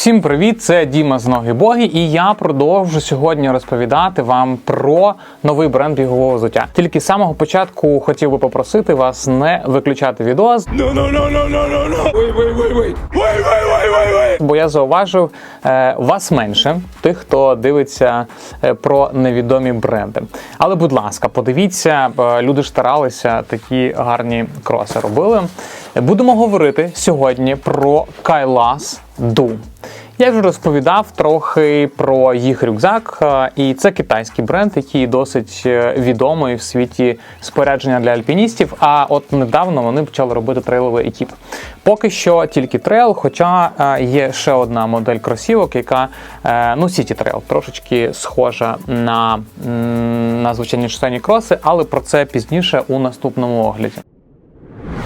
Всім привіт! Це Діма з Ноги Боги, і я продовжу сьогодні розповідати вам про новий бренд бігового взуття. Тільки з самого початку хотів би попросити вас не виключати відео, wait. бо я зауважив е, вас менше, тих, хто дивиться е, про невідомі бренди. Але, будь ласка, подивіться, люди ж старалися, такі гарні кроси робили. Будемо говорити сьогодні про Kailas Du. Я вже розповідав трохи про їх рюкзак, е, і це китайський бренд, який досить е, відомий в світі спорядження для альпіністів. А от недавно вони почали робити трейловий екіп. Поки що тільки трейл, хоча е, є ще одна модель кросівок, яка ну City Trail, трошечки схожа на, на звичайні шосейні кроси, але про це пізніше у наступному огляді.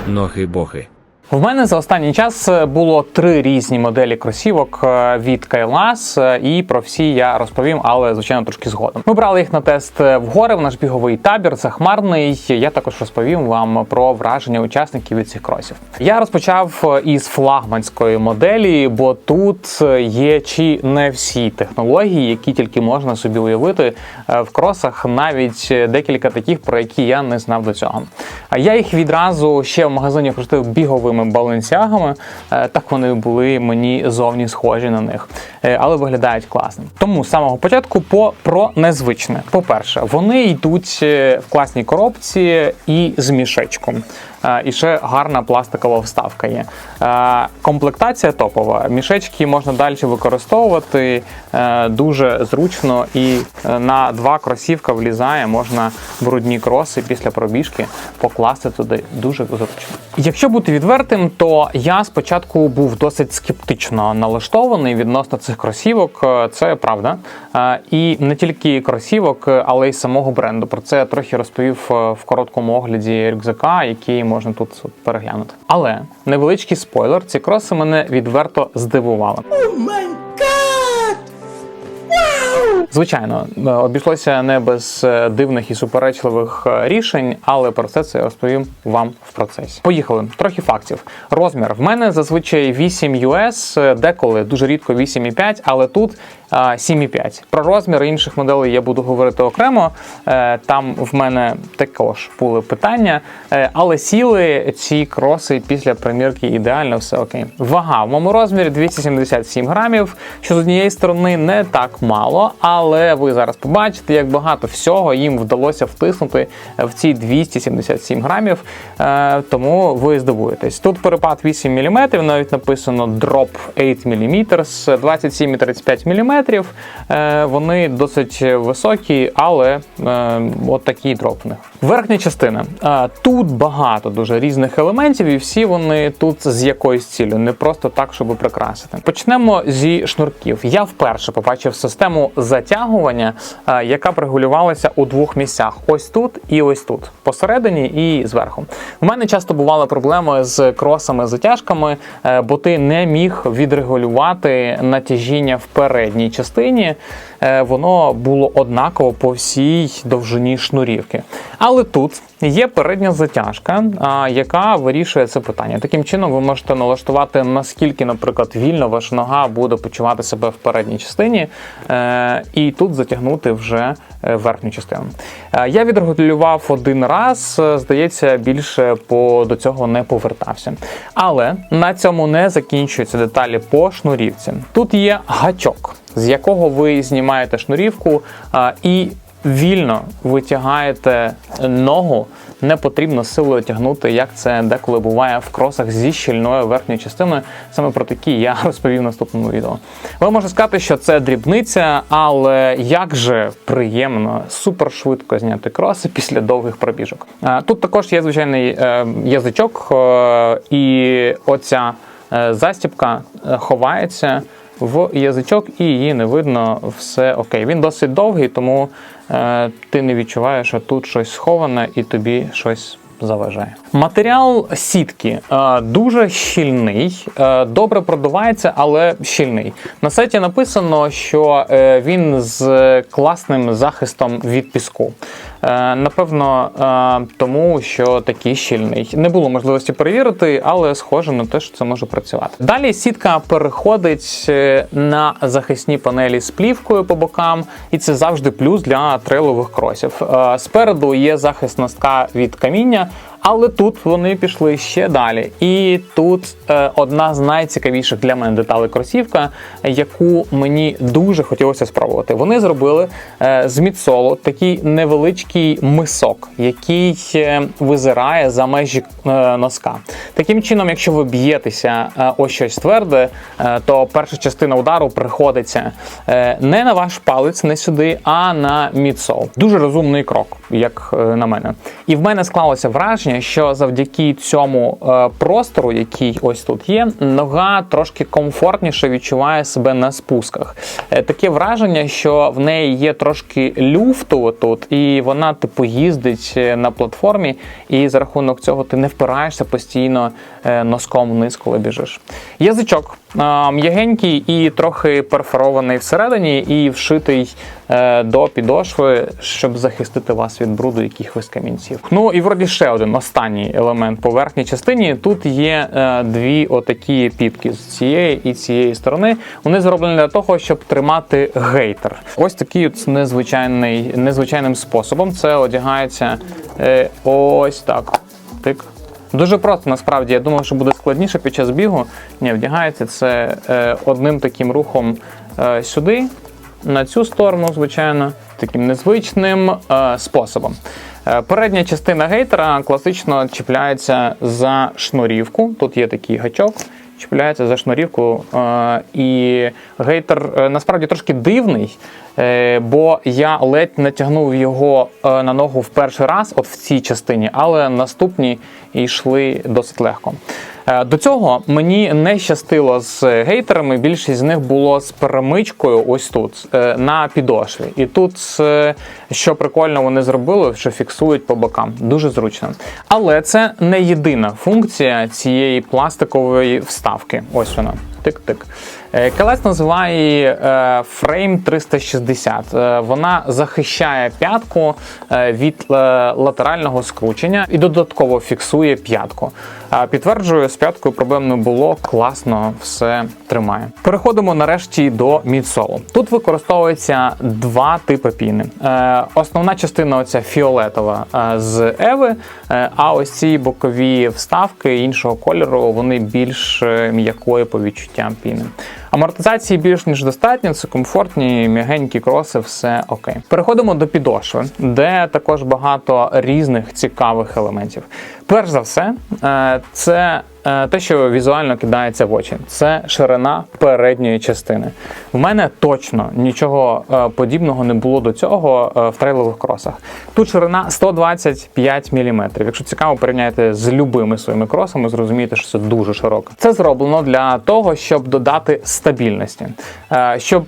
Ноги боги. В мене за останній час було три різні моделі кросівок е, від Kailas, е, і про всі я розповім, але звичайно трошки згодом. Ми брали їх на тест в гори в наш біговий табір, захмарний. Я також розповім вам про враження учасників від цих кросів. Я розпочав із флагманської моделі, бо тут є чи не всі технології, які тільки можна собі уявити е, в кросах, навіть декілька таких, про які я не знав до цього. А я їх відразу ще в магазині хрестив біговими балансягами. Е, Так вони були мені зовні схожі на них, Е, але виглядають класно. Тому з самого початку по про незвичне. По-перше, вони йдуть е, в класній коробці і з мішечком. Е, І ще гарна пластикова вставка є. Е, Комплектація топова. Мішечки можна далі використовувати е, дуже зручно і на два кросівка влізає. Можна брудні кроси після пробіжки покласти туди дуже зручно. Якщо бути відвертим, то я спочатку був досить скептично налаштований відносно цих кросівок. Це правда. І не тільки кросівок, але й самого бренду. Про це я трохи розповів в короткому огляді рюкзака, який можна тут переглянути. Але невеличкий спойлер: ці кроси мене відверто здивували. Звичайно, е, обійшлося не без е, дивних і суперечливих е, рішень, але про це це я розповім вам в процесі. Поїхали. Трохи фактів. Розмір в мене зазвичай 8 US, деколи дуже рідко 8,5, але тут 7,5. Про розмір інших моделей я буду говорити окремо. Е, Там в мене також були питання, е, але сіли ці кроси після примірки ідеально, все окей. Вага в моєму розмірі 277 грамів, що з однієї сторони не так мало, але ви зараз побачите, як багато всього їм вдалося втиснути в ці 277 грамів. Е, Тому ви здивуєтесь. Тут перепад 8 мм, навіть написано Drop 8 мм, 27 і 35 мм. Е, Вони досить високі, але е, от такий дроп. Верхня частина. Е, Тут багато дуже різних елементів, і всі вони тут з якоюсь ціллю, не просто так, щоб прикрасити. Почнемо зі шнурків. Я вперше побачив систему затягування, яка регулювалася у двох місцях: ось тут і ось тут, посередині і зверху. У мене часто бували проблеми з кросами затяжками, бо ти не міг відрегулювати натяжіння в передній частині. Е, Воно було однаково по всій довжині шнурівки. Але тут є передня затяжка, яка вирішує це питання. Таким чином, ви можете налаштувати наскільки, наприклад, вільно ваша нога буде почувати себе в передній частині, е, і тут затягнути вже е, верхню частину. Я відрегулював один раз, здається, більше по до цього не повертався. Але на цьому не закінчуються деталі по шнурівці. Тут є гачок, з якого ви знімаєте шнурівку а, і вільно витягаєте ногу. Не потрібно силою тягнути, як це деколи буває в кросах зі щільною верхньою частиною. Саме про такі я розповів в наступному відео. Ви можете сказати, що це дрібниця, але як же приємно супер швидко зняти кроси після довгих пробіжок. Е, Тут також є звичайний е, язичок, е, і оця е, застібка е, ховається в язичок, і її не видно. Все окей. Він досить довгий, тому е, ти не відчуваєш, що тут щось сховане і тобі щось. Заважає матеріал сітки е, дуже щільний, е, добре продувається, але щільний. На сайті написано, що е, він з класним захистом від піску. Е, Напевно, е, тому що такий щільний. Не було можливості перевірити, але схоже на те, що це може працювати. Далі сітка переходить е, на захисні панелі з плівкою по бокам, і це завжди плюс для трейлових кросів. Спереду є захист настка від каміння. Але тут вони пішли ще далі. І тут е, одна з найцікавіших для мене деталей кросівка, яку мені дуже хотілося спробувати. Вони зробили е, з мідсолу такий невеличкий мисок, який е, визирає за межі е, носка. Таким чином, якщо ви б'єтеся е, о щось тверде, е, то перша частина удару приходиться е, не на ваш палець, не сюди, а на мідсол. Дуже розумний крок, як е, на мене. І в мене склалося враження, що завдяки цьому е, простору, який ось тут є, нога трошки комфортніше відчуває себе на спусках. Е, Таке враження, що в неї є трошки люфту тут, і вона типу їздить е, на платформі, і за рахунок цього ти не впираєшся постійно носком вниз, коли біжиш. Язичок м'ягенький і трохи перфорований всередині, і вшитий до підошви, щоб захистити вас від бруду якихось камінців. Ну і вроді ще один останній елемент по верхній частині. Тут є е, дві отакі піпки з цієї і цієї сторони. Вони зроблені для того, щоб тримати гейтер. Ось такий от незвичайний, незвичайним способом. Це одягається е, ось так. Тик. Дуже просто насправді. Я думав, що буде складніше під час бігу. Ні, вдягається це е, одним таким рухом сюди, на цю сторону, звичайно, таким незвичним е, способом. Е, Передня частина гейтера класично чіпляється за шнурівку. Тут є такий гачок. Чіпляється за шнурівку, е, і гейтер е, насправді трошки дивний, е, бо я ледь натягнув його е, на ногу в перший раз, от в цій частині, але наступні йшли досить легко. Е, До цього мені не щастило з гейтерами. Більшість з них було з перемичкою ось тут е, на підошві. І тут, е, що прикольно, вони зробили, що фіксують по бокам. Дуже зручно. Але це не єдина функція цієї пластикової вставки. Ось вона. Тик-тик. Е, Келес називає її е, Frame 360. Е, Вона захищає п'ятку від латерального скручення і додатково фіксує п'ятку. Підтверджую, з п'яткою проблем не було, класно все тримає. Переходимо нарешті до мідсолу. Тут використовується два типи піни. Основна частина оця фіолетова з Еви, а ось ці бокові вставки іншого кольору, вони більш м'якої по відчуттям піни. Амортизації більш ніж достатньо, це комфортні, м'ягенькі кроси, все окей. Переходимо до підошви, де також багато різних цікавих елементів. Перш за все, е, це е, те, що візуально кидається в очі, це ширина передньої частини. В мене точно нічого е, подібного не було до цього в трейлових кросах. Тут ширина 125 мм. Якщо цікаво, порівняйте з любими своїми кросами, зрозумієте, що це дуже широко. Це зроблено для того, щоб додати стабільності, Е, щоб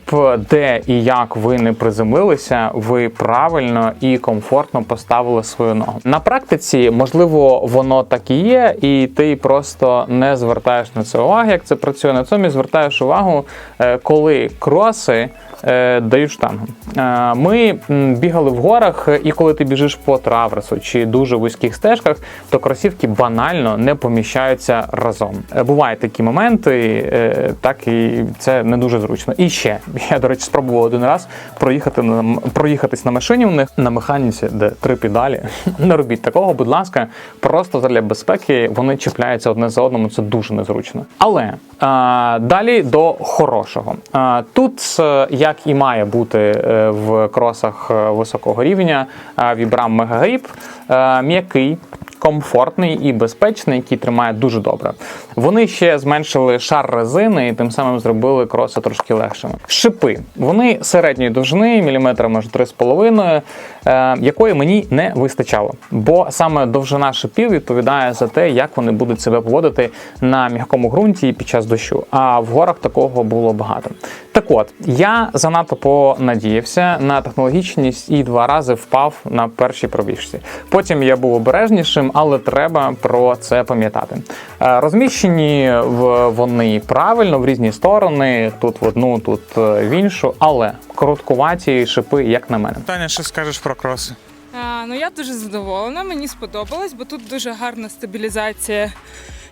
де і як ви не приземлилися, ви правильно і комфортно поставили свою ногу. На практиці, можливо, воно так і є, і ти просто не звертаєш на це уваги, як це працює. Натомість звертаєш увагу, е, коли кроси е, дають штангу. Е, Ми бігали в горах, і коли ти біжиш по траверсу чи дуже вузьких стежках, то кросівки банально не поміщаються разом. Е, Бувають такі моменти, е, так і це не дуже зручно. І ще я, до речі, спробував один раз проїхати на проїхатись на машині в них на механіці, де три педалі. Не робіть такого, будь ласка, просто для безпеки вони чіпляються одне за одному. Це дуже незручно. Але а, далі до хорошого. А, тут, е, як і має бути е, в кросах е, високого рівня, а, Vibram Mega Grip, е, м'який. Комфортний і безпечний, який тримає дуже добре. Вони ще зменшили шар резини і тим самим зробили кроси трошки легшими. Шипи вони середньої довжини, міліметра може 3,5, е, якої мені не вистачало. Бо саме довжина шипів відповідає за те, як вони будуть себе поводити на м'якому ґрунті під час дощу. А в горах такого було багато. Так от, я занадто понадіявся на технологічність і два рази впав на першій пробіжці. Потім я був обережнішим, але треба про це пам'ятати. Е, Розміщені в- вони правильно в різні сторони, тут в одну, тут е, в іншу, але короткуваті шипи, як на мене. Таня, що скажеш про кроси? Е, ну я дуже задоволена, мені сподобалось, бо тут дуже гарна стабілізація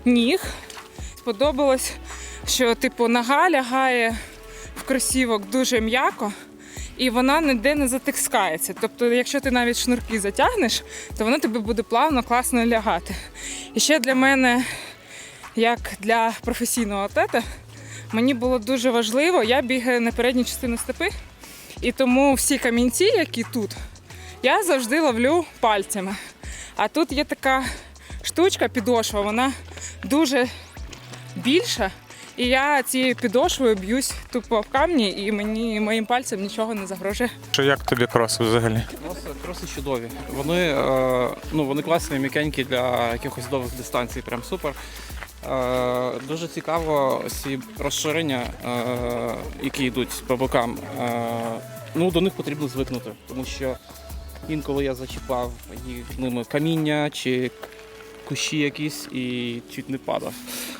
ніг. Сподобалось, що типу нога лягає кросівок дуже м'яко. І вона ніде не затискається. Тобто, якщо ти навіть шнурки затягнеш, то воно тобі буде плавно, класно лягати. І ще для мене, як для професійного атлета, мені було дуже важливо, я бігаю на передній частині стопи, і тому всі камінці, які тут, я завжди ловлю пальцями. А тут є така штучка, підошва, вона дуже більша. І я цією підошвою б'юсь тупо в камні, і мені моїм пальцем нічого не загрожує. Що Як тобі крос взагалі? Кроси, кроси чудові. Вони, е, ну, вони класні, м'якенькі для якихось довгих дистанцій, прям супер. Е, дуже цікаво ці розширення, е, які йдуть по бокам. Е, ну, до них потрібно звикнути, тому що інколи я зачіпав їх ними каміння чи кущі якісь і чуть не падав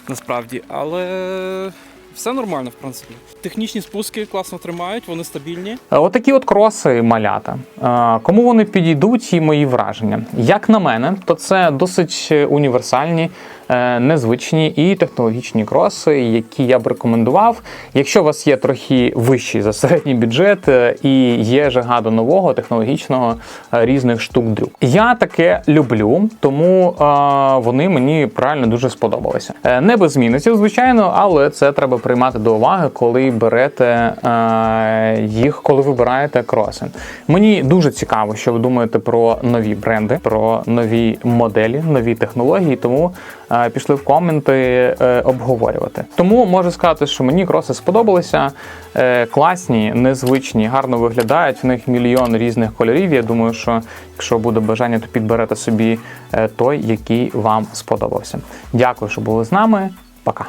насправді. Але все нормально, в принципі. Технічні спуски класно тримають, вони стабільні. Е, Отакі от кроси малята. Е, Кому вони підійдуть і мої враження? Як на мене, то це досить універсальні, е, незвичні і технологічні кроси, які я б рекомендував. Якщо у вас є трохи вищий за середній бюджет і є жага до нового технологічного різних штук дрюк. Я таке люблю, тому вони мені правильно дуже сподобалися. Не без мінусів, звичайно, але це треба приймати до уваги, коли берете е, їх, коли вибираєте кроси. Мені дуже цікаво, що ви думаєте про нові бренди, про нові моделі, нові технології. Тому е, пішли в коменти е, обговорювати. Тому можу сказати, що мені кроси сподобалися. Класні, незвичні, гарно виглядають. В них мільйон різних кольорів. Я думаю, що якщо буде бажання, то підберете собі той, який вам сподобався. Дякую, що були з нами. Пока.